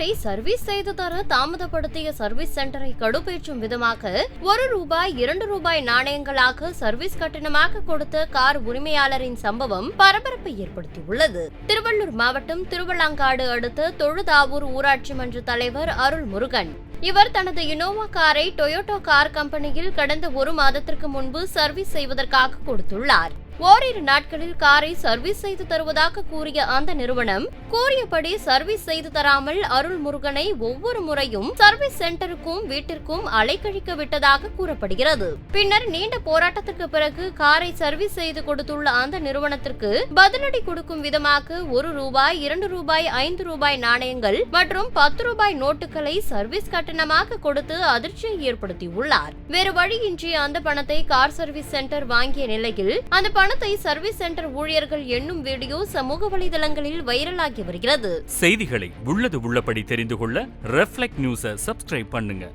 காரை சர்வீஸ் செய்து தர தாமதப்படுத்திய சர்வீஸ் சென்டரை கடுப்பேற்றும் விதமாக ஒரு ரூபாய் இரண்டு ரூபாய் நாணயங்களாக சர்வீஸ் கட்டணமாக கொடுத்த கார் உரிமையாளரின் சம்பவம் பரபரப்பை ஏற்படுத்தியுள்ளது. திருவள்ளூர் மாவட்டம் திருவள்ளங்காடு அடுத்த தொழுதாவூர் ஊராட்சி மன்ற தலைவர் அருள் முருகன் இவர் தனது இனோவா காரை டொயோட்டோ கார் கம்பெனியில் கடந்த ஒரு மாதத்திற்கு முன்பு சர்வீஸ் செய்வதற்காக கொடுத்துள்ளார். ஓரிரு நாட்களில் காரை சர்வீஸ் செய்து தருவதாக கூறிய அந்த நிறுவனம் கூறியபடி சர்வீஸ் செய்து தராமல் அருள் முருகனை ஒவ்வொரு முறையும் சர்வீஸ் சென்டருக்கும் வீட்டிற்கும் அலைக்கழிக்க விட்டதாக கூறப்படுகிறது. பின்னர் நீண்ட போராட்டத்திற்கு பிறகு காரை சர்வீஸ் செய்து கொடுத்துள்ள அந்த நிறுவனத்திற்கு பதிலடி கொடுக்கும் விதமாக ஒரு ரூபாய் இரண்டு ரூபாய் ஐந்து ரூபாய் நாணயங்கள் மற்றும் பத்து ரூபாய் நோட்டுகளை சர்வீஸ் கட்டணமாக கொடுத்து அதிர்ச்சியை ஏற்படுத்தியுள்ளார். வேறு வழியின்றி அந்த பணத்தை கார் சர்வீஸ் சென்டர் வாங்கிய நிலையில் அந்த பணம் பணத்தை சர்வீஸ் சென்டர் ஊழியர்கள் எண்ணும் வீடியோ சமூக வலைதளங்களில் வைரலாகி வருகிறது. செய்திகளை உள்ளது உள்ளபடி தெரிந்து கொள்ள ரெஃப்ளெக்ட் நியூஸை சப்ஸ்கிரைப் பண்ணுங்க.